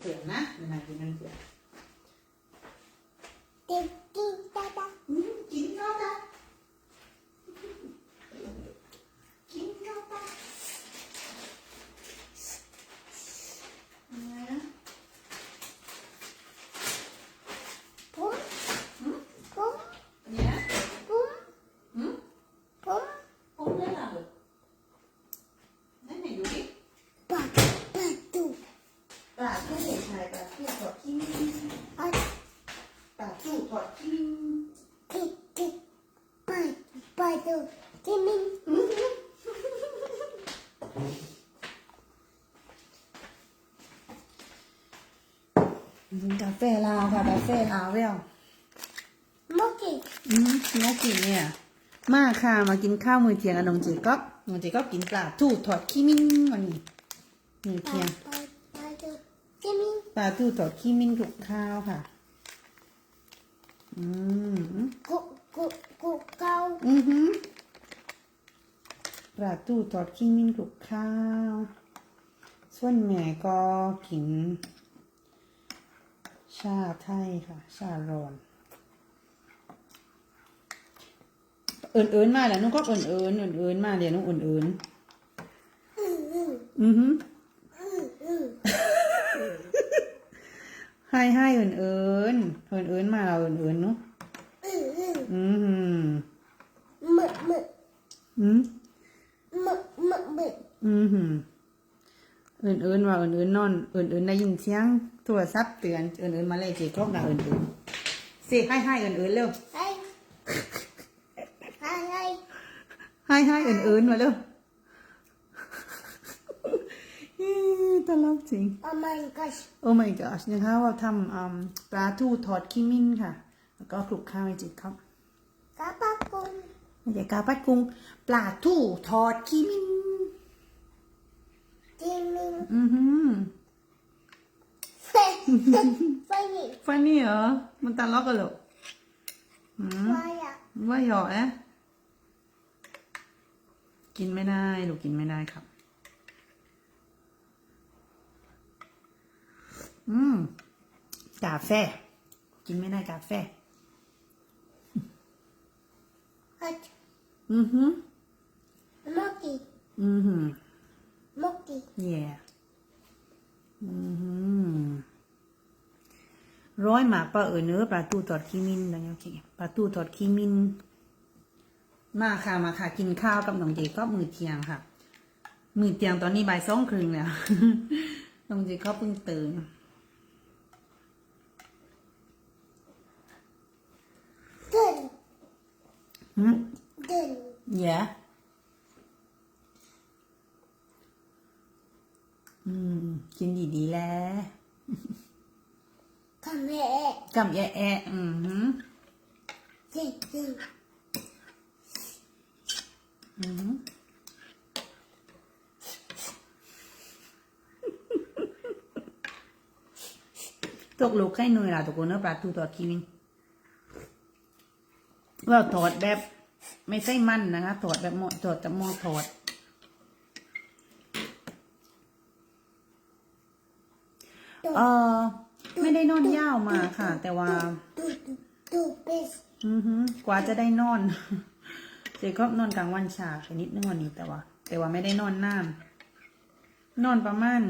เผือกนะเดี๋ยวนายกินมันเผือกกินกินตาตาอืมกินข้าวจ้ะกินข้าวจ้ะนะ ผมผม เนี่ย ผม อืม ผม ผมได้ละลูกนั่นไหนดูดิ ปะปะตู ปลาทูใช่ปลาทูทอดขี้มิ้น อัด ปลาทูทอดขี้มิ้น กินกินปะปะตูกินมิน กาแฟลาวค่ะกาแฟลาวเวลมอกินอืมน่ากินเนี่ย มาค่ะ มากินข้าวมื้อเที่ยงกับน้องเจก๊อบน้องเจก๊อบกินปลาทูทอดขี้มิ้นวันนี้มื้อปะเที่ยงปะปะตูกินมินปลาทูทอดขี้มิ้นคลุกข้าวค่ะ อืมกุกุกุเกาอือหือปลาทูทอดขี้มิ้นคลุกข้าว ส่วนแม่ก็กิน ชาไทยค่ะ ชาร้อนเอินเอินๆมาแล้วนุ้งก็เอินเอินเอินเอินๆมาเดี๋ยวนุ้งเอินเอินอืมอืมๆอือหืออืมอืมให้ให้เอินเอินเอินเอินๆมาเราเอินเอินๆเนาะอืมอืมอือหือมึมึอืมมึมึมึอือหือ เอินเอินว่าเอินเอินนอนเอินเอินได้ยินเสียงโทรศัพท์เตือนเอินเอินมาเลยจีครบนะเอินเอินสิให้ให้เอินเอินเร็วไอ้ไอ้ไอ้ให้ให้เอินเอินมาเร็วอี้ตลกจริง Oh my gosh โอ้ my gosh นะคะว่าทำอืมปลาทูทอดขี้มิ้นค่ะ แล้วก็คลุกข้าวให้จีครับกระปะกุงไม่ใช่กาปัดกุ้งปลาทูทอดขี้มิ้น กินมินอือหือเฟ้ไฟนี่ฟันนี่เหรอ มันตลกกันเหรออืมไฟอะว่าหยอกนะกินไม่ได้ลูกกินไม่ได้ครับ อืม กาแฟ กินไม่ได้กาแฟ ฮัทอือหือมอกี้อือหือมอกี้ yeah อือหือ ร้อยหมากปลาเออเนื้อปลาตูทอดขี้มินนะโอเคปลาตูทอดขี้มินมาค่ะมาค่ะ กินข้าวกับน้องเจก็มือเที่ยงค่ะ มือเที่ยงตอนนี้บ่ายสองครึ่งแล้วน้องเจก็เพิ่งตื่นเดินหืมเดิน yeah อืม กินดีๆแล้วคำแม่กับแอะแอะอือหือเดินเดินอือหือตกลูกให้หน่วยล่ะตกคนเนื้อปลาทูทอดขี้มินว่าทอดแบบ ไม่ใช่มันนะคะทอดแบบหม้อทอดจากหม้อทอด เออไม่ได้นอนยาวมาค่ะ แต่ว่าดูดูดูเบสอือหือกว่าจะได้นอน เจก็นอนกลางวันชาไปนิดนึงวันนี้แต่ว่า แต่ว่าไม่ได้นอนนานนอนประมาณ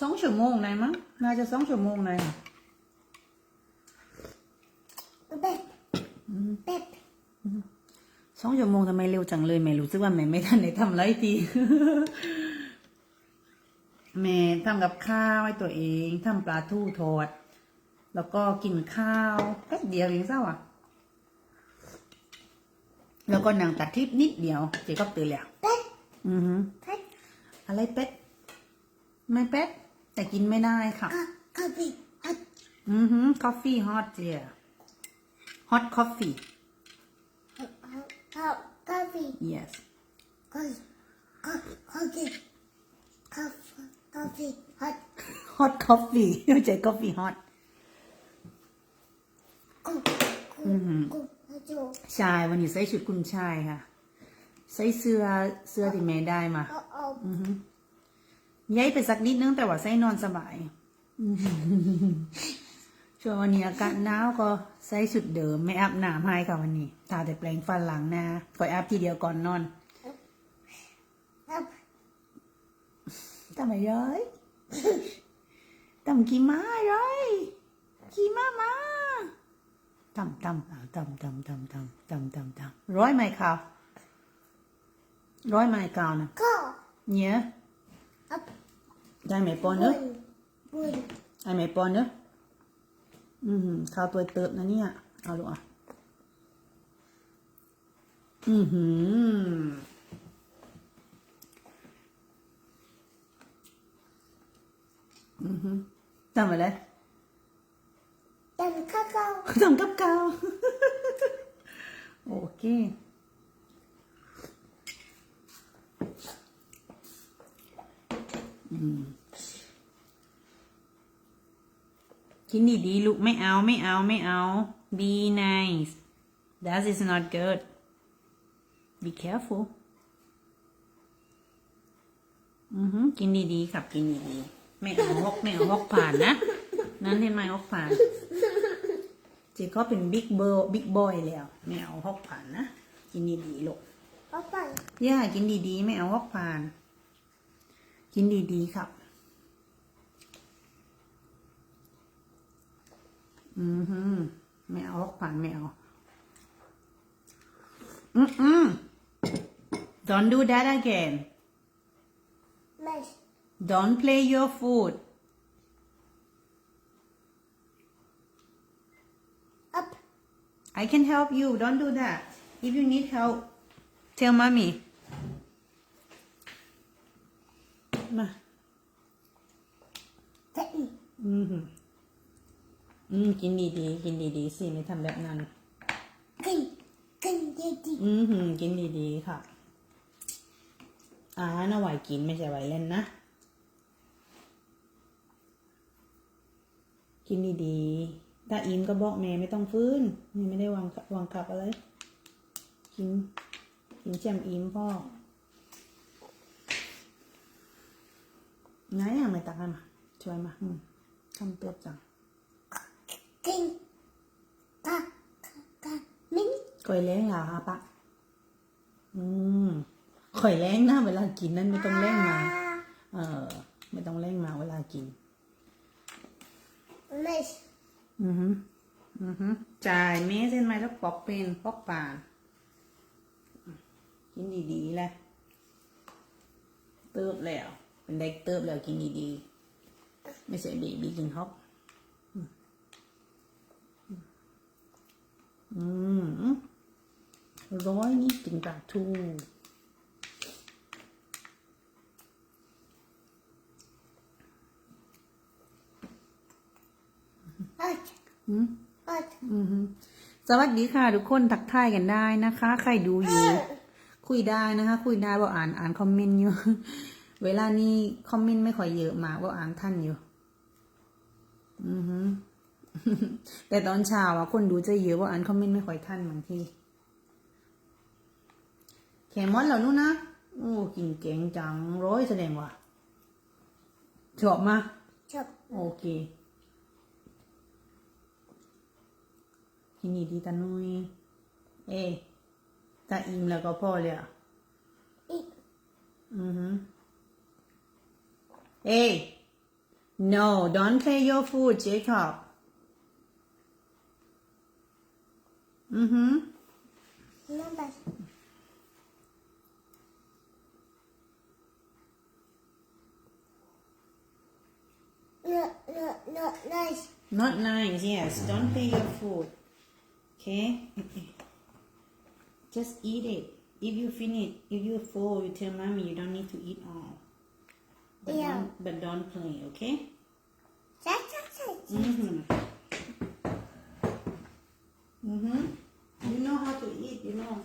สองชั่วโมงได้มั้งน่าจะสองชั่วโมงได้ค่ะเบ็ดเบ็ดสองชั่วโมงทำไมเร็วจังเลยแม่รู้สึกว่าแม่ไม่ทันได้ทำอะไรที แม่ทำกับข้าวให้ตัวเองทำปลาทูทอด แล้วก็กินข้าวแป๊บเดียวเองเศร้าอะ แล้วก็นั่งตัดคลิปนิดเดียว เจ๊ก็ตื่นแล้วเป็ดอือฮึเป็ดอะไรเป็ดไม่เป็ดแต่กินไม่ได้ค่ะกะกะปิฮัทอือฮึ coffee hot เจีย hot coffee กะกะปิ yes กะกะกะปิกะกะปิฮัท hot coffee ไม่ใช่ coffee hot กุกุกุฮัจูใช่วันนี้ใส่ชุดกุนชายค่ะ ใส่เสื้อเสื้อที่แม่ได้มา เอาเอาอือฮึย้ายไปสักนิดนึงแต่ว่าใส่นอนสบายอืมช่วงวันนี้อากาศหนาวก็ใส่สุดเดิมไม่อาบน้ำให้ค่ะวันนี้ทาแต่แปรงฟันหลังนะก่อยอาบทีเดียวก่อนนอน up ทำไมย้อยทำกี่ม้าย้อยกี่ม้ามาทำทำอ่าทำทำทำทำทำทำทำร้อยไหมข้าวร้อยไหมข้าวนะ go เนี่ย up ได้ไหมปอนเนอะ bun bun ได้ไหมปอนเนอะอืมข้าวตัวเติบนะเนี่ย เอาลูกอะ อือหือ อือหือทำอะไร dan kakao ทำกับข้าวโอเคอืมกินดีๆลูกไม่เอาไม่เอาไม่เอา be nice that is not good be careful อือหือกินดีๆครับกินดีๆ ไม่เอาฮอกไม่เอาฮอกผ่านนะ นั้นเห็นไหมฮอกผ่าน เจก็เป็นบิ๊กเบอร์บิ๊กบอยแล้วไม่เอาฮอกผ่านนะ กินดีๆลูก papa ย่ากินดีๆ ไม่เอาฮอกผ่าน กินดีๆครับ อือฮึไม่เอาฮอกผ่านไม่เอาอืมอืม don't do that again mesh don't play your food up I can help you don't do that if you need help tell mommy มา ten อืมหืมอืมกินดีๆกินดีๆสิไม่ทำแบบนั้น kin kin daddy อืมหืมกินดีๆค่ะอ่าน่าไหวกินไม่ใช่ไหวเล่นนะ กินดีๆถ้าอิ่มก็บอกแม่ไม่ต้องฟื้นแม่ไม่ได้วางวางกลับอะไร กิน กินแจมอิ่มพ่อไหนอะไม่ตักให้มาช่วยมาอืมทำตัวจัง kin ka ka ka min ก่อยแรงเหรอปะอืมข่อยแรงนะเวลากินนั่นไม่ต้องแรงมา เออ ไม่ต้องแรงมาเวลากิน mesh อือฮึอือฮึจ่ายเมสเส้นไหมแล้วปอกเป็นปอกปานกินดีๆแหละเติบแล้ว เป็นเด็กเติบแล้วกินดีๆ ไม่ใช่เบบี้กินฮ อปอืมร้อยนี่กินปลาทู hot อืม hot อือฮึสวัสดีค่ะ ทุกคนทักทายกันได้นะคะ ใครดูอยู่ คุยได้นะคะ คุยได้บอกอ่านอ่านคอมเมนต์อยู่ เวลานี้คอมเมนต์ไม่ค่อยเยอะมากบอกอ่านท่านอยู่ อือฮึแต่ตอนเช้าอะคนดูจะเยอะว่าอ่านคอมเมนต์ไม่ค่อยท่านบางทีแขมอนเหรอนู่นนะโอ้กินเก่งจังร้อยแสดงว่าชอบมา chop โอเค กินดีๆตานุยเอ๊ะตาอิ่มแล้วก็พอเลยอะ eat อือฮึเอ้ย no don't play your food Jacob อือฮึ number no no no nice not nice yes don't play your food okay? Just eat it. If you finish if you're full you tell mommy you don't need to eat all. But, yeah. don't, but don't play okay? Mm-hmm. Mm-hmm. you know how to eat you know.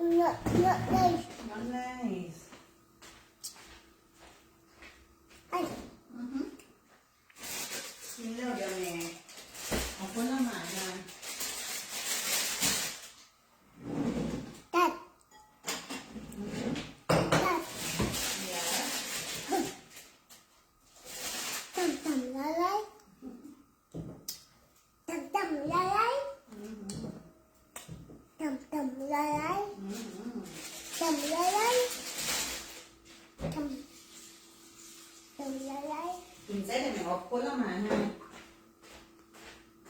Not, not nice. Not nice. I... mm-hmm. you know your man เลยไหมออกผลไม้ให้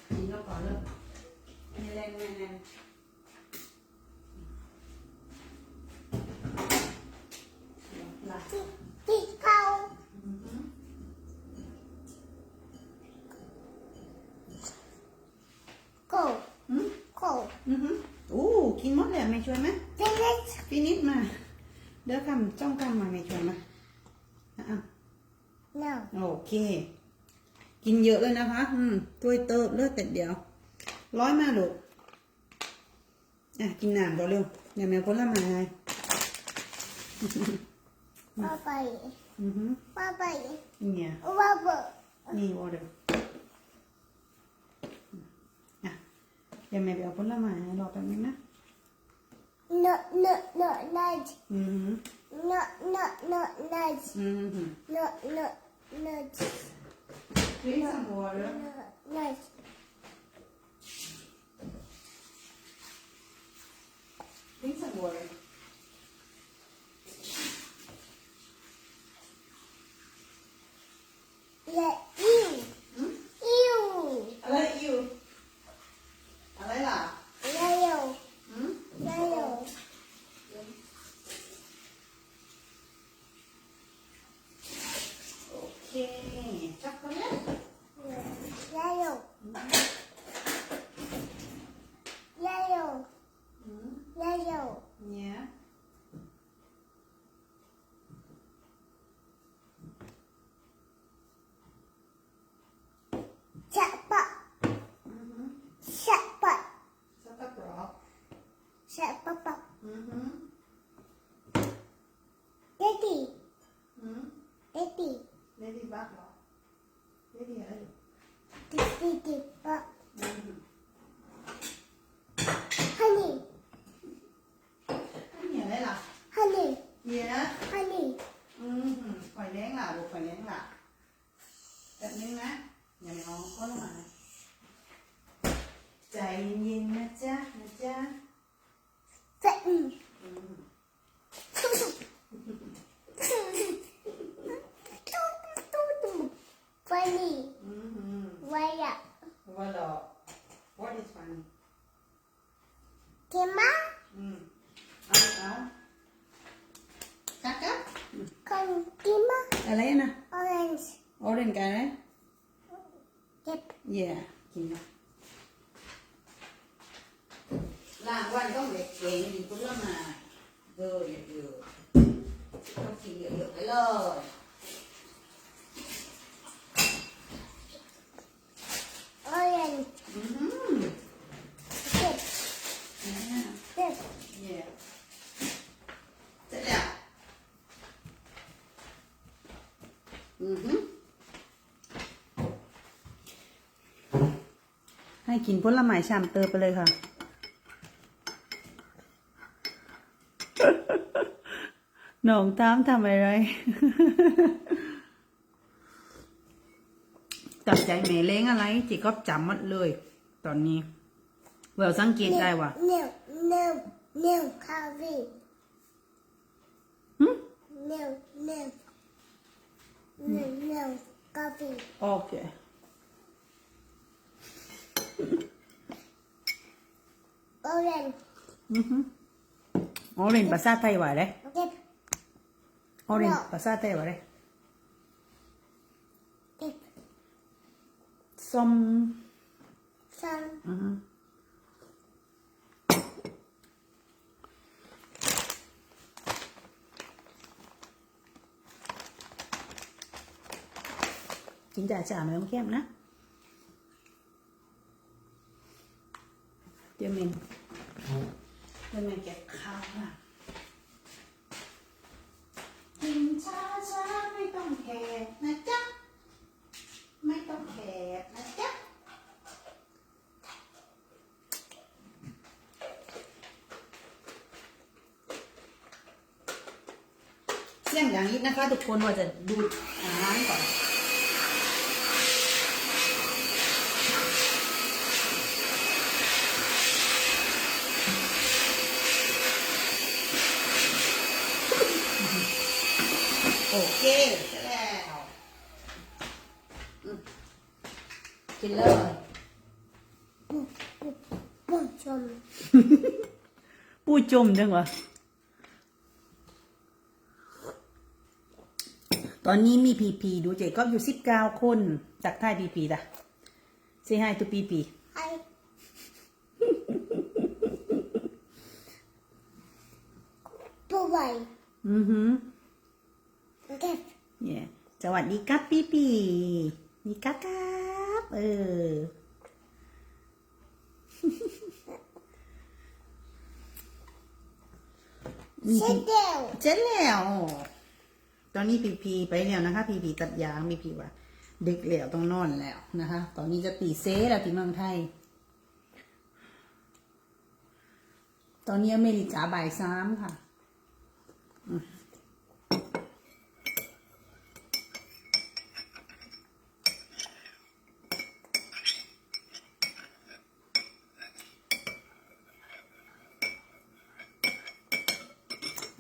กินแล้วก่อนเลยไม่แรงไม่แรงล่ะที่ที่เขาอือหือโกอืมโกอือหืออู้กินหมดเลยไม่ช่วยไหมเป็นเล็กฟินิชมา เดี๋ยวคำจ้องคำมาไม่ช่วยมาอะ no โอเค กินเยอะเลยนะคะ อืมถ้วยเติบเลือดแต่เดียว ร้อยมาลูกอะกินน้ำก่อนเร็วเดี๋ยวแม่ผลไม้ให้ป้าไปอือหือป้าไปเนี่ยป้าไปนี่วอเดอร์อะเดี๋ยวแม่ไปเอาผลไม้ให้รอแป๊บนึงนะ no no no night อือหือ no no no night อือหือ no no night Drink some water no night Drink some water let you อื Pensa agora. Pensa agora. Daddy, เลดี้บักเหรอเลดี้อะไรอยู่ daddy, daddy, อือหือ honey, อันนี้อะไรล่ะ honey, เนี่ย honey. อืมหืมไฟแรงล่ะลูกไฟแรงล่ะแบบนึงนะอย่าไปเอาก็ลงมาใจเย็นๆนะจ๊ะนะจ๊ะ Fat. อืม Funny, อืมหืม why up? ว่าหรอ what is funny Kima, อืมเอาเอากักกัก con Kima, อะไรนะ orange. ออเรนกันไหม Yep. เย่กินนะล่างวันต้องเด็กเก่งดีคุณละมาเยอะเยอะๆต้องกินเยอะๆไปเลย Orange. อืม Dip, เนี่ย dip. เย่เสร็จแล้วอือหือ ให้กินผลไม้ชามเตอไปเลยค่ะน้องตามทำอะไรจับใจแม่เล้งอะไร จิก็จำหมดเลย ตอนนี้เวลสังเกตได้ว่า No, no, no, coffee. หึ No, no. No, no, coffee. โอเค Orange. อือฮึออเรนภาษาไทยว่าเลย Dip, ออเรนภาษาไทยว่าเล ย dip. ส้ม Sun, อือฮึกินจ่าจ่าไม่ต้องแก้มนะเดี๋ยว ถ้าทุกคนว่าจะดูดอาหารก่อนโอเคเสร็จแล้วอืมกินเลย ปูจม ปูจมจังวะ อนนี้มีพีพีดูเจก็อยู่สิบเก้าคนจากท่ายพีพีจ้ะ say hi to พีพีไอ้ปูไว้อือหือเก็บ yeah สวัสดีครับพีพีนี่ครับครับเออเสร็จแล้วเจ็ดแล้ว ตอนนี้พีพีไปแล้วนะคะพีพีตัดยางมีพีว่าดึกแล้วต้องนอนแล้วนะคะ ตอนนี้จะตีเซแล้วที่เมืองไทย ตอนนี้อเมริกาบ่ายสามค่ะ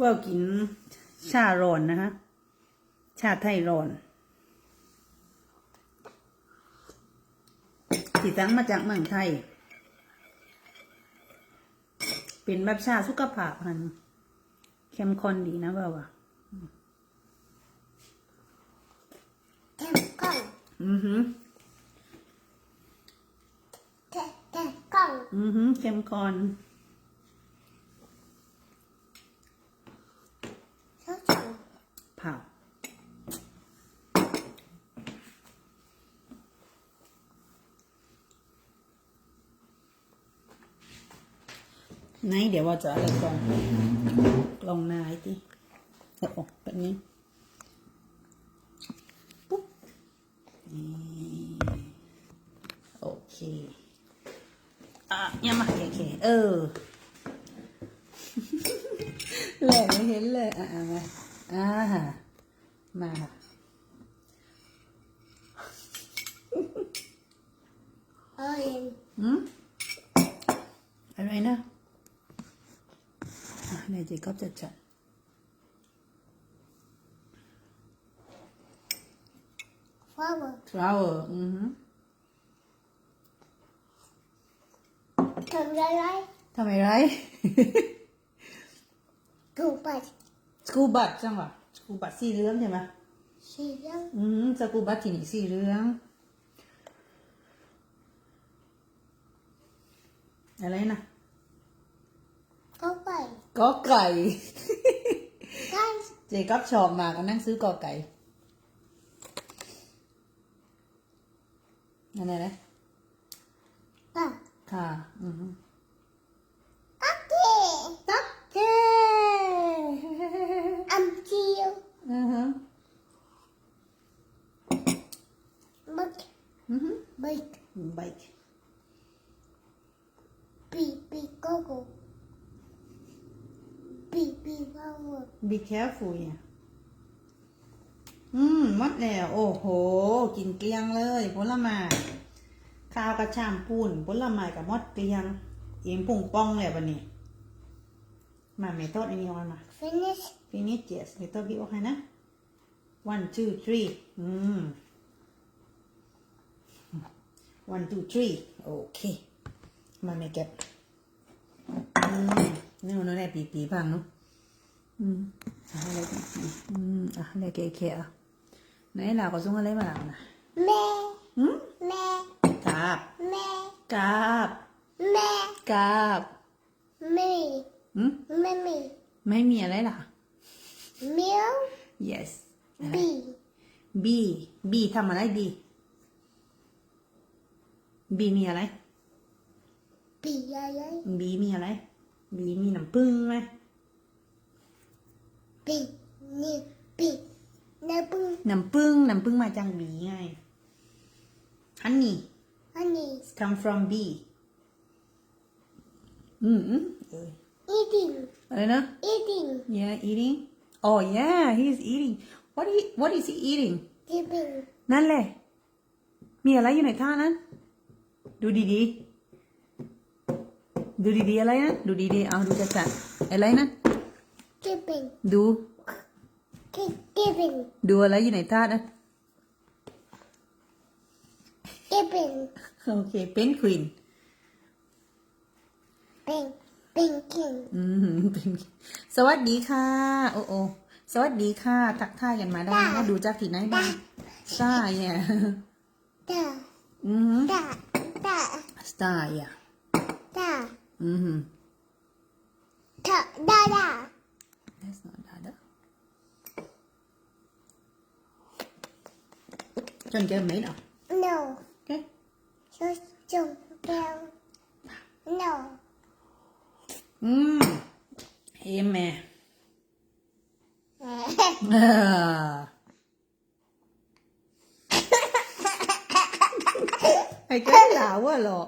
ว่ากินชาร้อนนะคะ ชาไทยร้อนติดตั้งมาจากเมืองไทย เป็นแบบชาสุขภาพมันเข้มข้นดีนะเปล่าวะเก็บกล่องอือหือเก็บเก็บกล่องอือหือเข้มข้น ชอบจัง เผา ไหนเดี๋ยวว่าจะอะไรก่อนกล่องนายที่โอ้โหแบบนี้ปุ๊บนี่โอเคอะยังมาโอเคเออแหลกไม่เห็นเลยอะอะมาอ่ามาค่ะ เอ้ย อืมอะไรนะ อะเดี๋ยวเจก็จะจัด flower flower อือหือทำอะไรทำไมไรถูกปัดสกูบัตจังหวะสกู ก็ไก่ได้เจกับชอบมากก็นั่งซื้อกอไก่นั่นแหละป่ะค่ะ อือฮึโอเคตักเก้อัมเจียวอือฮึบักอือฮึบักไบค์ปีปีโกโก้ ปีปีฟลาวร์ be careful เนี่ยอืมหมดแล้ว โอ้โห กินเกลี้ยงเลยผลไม้ข้าวกระชามปูนผลไม้กับมดเกลี้ยงเอ็มปุ่งป้องเลยวันนี้ มาเมทอดอันนี้ออกมา finish finish yes เมทอดพี่โอเคนะ one two three อืม one two three โอเค มาไม่เก็บอืม นี่มันได้ปีปีๆพังเนาะอืมอะไรกันอืมอะอะไรเก๋ๆอะไหนเราก็ส่งอะไรมาแล้วนะแม่อืมแม่กราบแม่กราบแม่กราบแม่อืมแม่แม่ไม่มีอะไรล่ะเมียว yes บี B B ทำอะไร B B มีอะไรบีอะไร B มีอะไร B มีน้ำผึ้งไหมบีนี่บีน้ำปึ้งน้ำผึ้งน้ำผึ้งมาจาก B ไง honey อันนี้ come from B อืมอืมเออ eating อะไรนะ eating yeah eating oh yeah he's eating what he what is he eating giving นั่นแหละ มีอะไรอยู่ในท่านั้น ดูดีๆ ดูดีๆอะไรนะ ดูดีๆเอาดูจัดๆอะไรนะ giving ดู Gi- giving ดูอะไรอยู่ในท่านั้น Gibbon. โอเคเป็นควีน Bing. Binkin. อืมเป็นสวัสดีค่ะ โอ้โอสวัสดีค่ะ ทักทายกันมาได้นะดูจากที่ไหนบ้างสตาร์เนี่ย Da. อืม Da. Da. สตาร์เนี่ย Da. อืม Da. Da. Da. That's not dada จนเจอไหมเหรอ No. โอเค Just jump down. No. อืมเฮ้แม่เออไอ้แก้หลาวอะเหรอ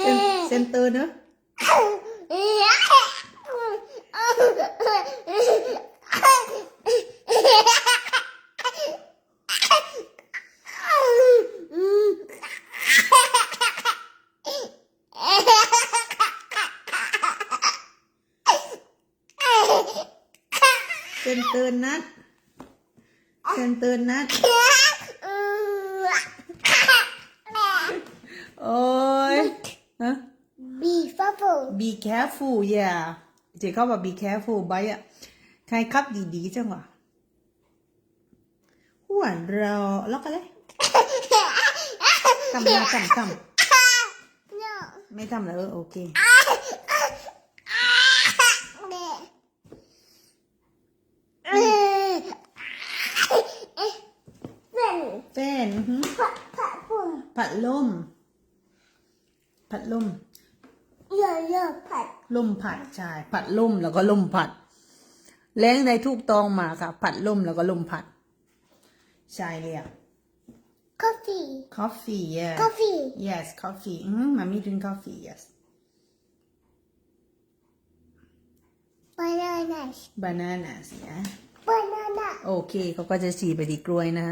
เซนเซนเตอร์เนอะ เซ นเตอร์นัดเซนเตอร์นัดโอ้ยฮะ Be bubble. be careful yeah เจ๊เขาบอก be careful ใบอะใครขับดีๆจังวะหัวเราะล็อกกันเลยทำนะทำท No. ำไม่ทำแล้วเออโอเค Then แฟนอื้อหือ put put boom. ผัดลมผัดลม Yeah yeah put. ลมผัดใช่ผัดลมแล้วก็ลมผัด แรงในทุกตองมาค่ะ ผัดลมแล้วก็ลมผัด ใช่เลยอะ Coffee. coffee yeah Coffee. yes coffee อืมมามี drink coffee yes Bananas. bananas เนี่ย Banana. โอเคเขาก็จะฉีไปที่กล้วยนะ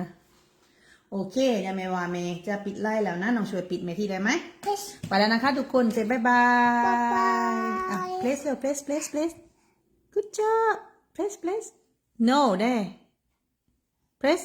โอเคยาเมวาเมจะปิดไล่แล้วนะน้องช่วยปิดเมที่ได้ไหม Fish. ไปแล้วนะคะทุกคนเซ็บายบายบ๊ายบายอะ place เร็ว place place place good job place place no ได้ press